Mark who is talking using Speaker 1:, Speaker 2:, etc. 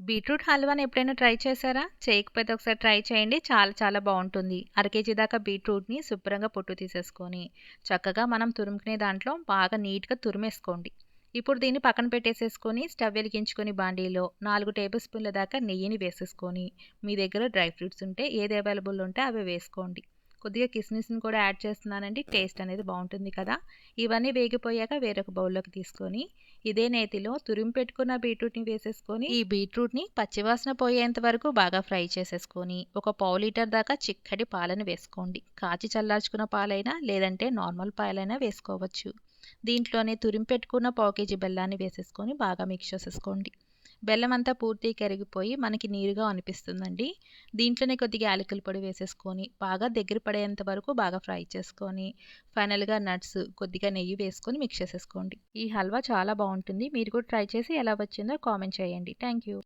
Speaker 1: Beetroot హల్వాని ఎప్పుడైనా try చేశారా? చేయకపోతే ఒకసారి ట్రై చేయండి. చాలా చాలా బాగుంటుంది. అర కేజీ దాకా బీట్రూట్ని శుభ్రంగా పొట్టు తీసేసుకొని చక్కగా మనం తురుముకునే దాంట్లో బాగా నీట్గా తురిమేసుకోండి. ఇప్పుడు దీన్ని పక్కన పెట్టేసేసుకొని స్టవ్ వెలిగించుకొని బాండీలో నాలుగు టేబుల్ స్పూన్ల దాకా నెయ్యిని వేసేసుకొని మీ దగ్గర డ్రై ఫ్రూట్స్ ఉంటే ఏది అవైలబుల్ ఉంటే అవి వేసుకోండి. కొద్దిగా కిస్మిస్ని కూడా యాడ్ చేస్తున్నానండి. టేస్ట్ అనేది బాగుంటుంది కదా. ఇవన్నీ వేగిపోయాక వేరొక బౌల్లోకి తీసుకొని ఇదే నేతిలో తురిమి పెట్టుకున్న బీట్రూట్ని వేసేసుకొని ఈ బీట్రూట్ని పచ్చివాసన పోయేంత వరకు బాగా ఫ్రై చేసేసుకొని ఒక పావు లీటర్ దాకా చిక్కటి పాలను వేసుకోండి. కాచి చల్లార్చుకున్న పాలైనా లేదంటే నార్మల్ పాలైనా వేసుకోవచ్చు. దీంట్లోనే తురిమి పెట్టుకున్న పావు కేజీ బెల్లాన్ని వేసేసుకొని బాగా మిక్స్ చేసేసుకోండి. బెల్లం అంతా పూర్తిగా కరిగిపోయి మనకి నీరుగా అనిపిస్తుందండి. దీంట్లోనే కొద్దిగా యాలకుల పొడి వేసేసుకొని బాగా దగ్గర పడేంత వరకు బాగా ఫ్రై చేసుకొని ఫైనల్గా నట్స్ కొద్దిగా నెయ్యి వేసుకొని మిక్స్ చేసేసుకోండి. ఈ హల్వా చాలా బాగుంటుంది. మీరు కూడా ట్రై చేసి ఎలా వచ్చిందో కామెంట్ చేయండి. Thank you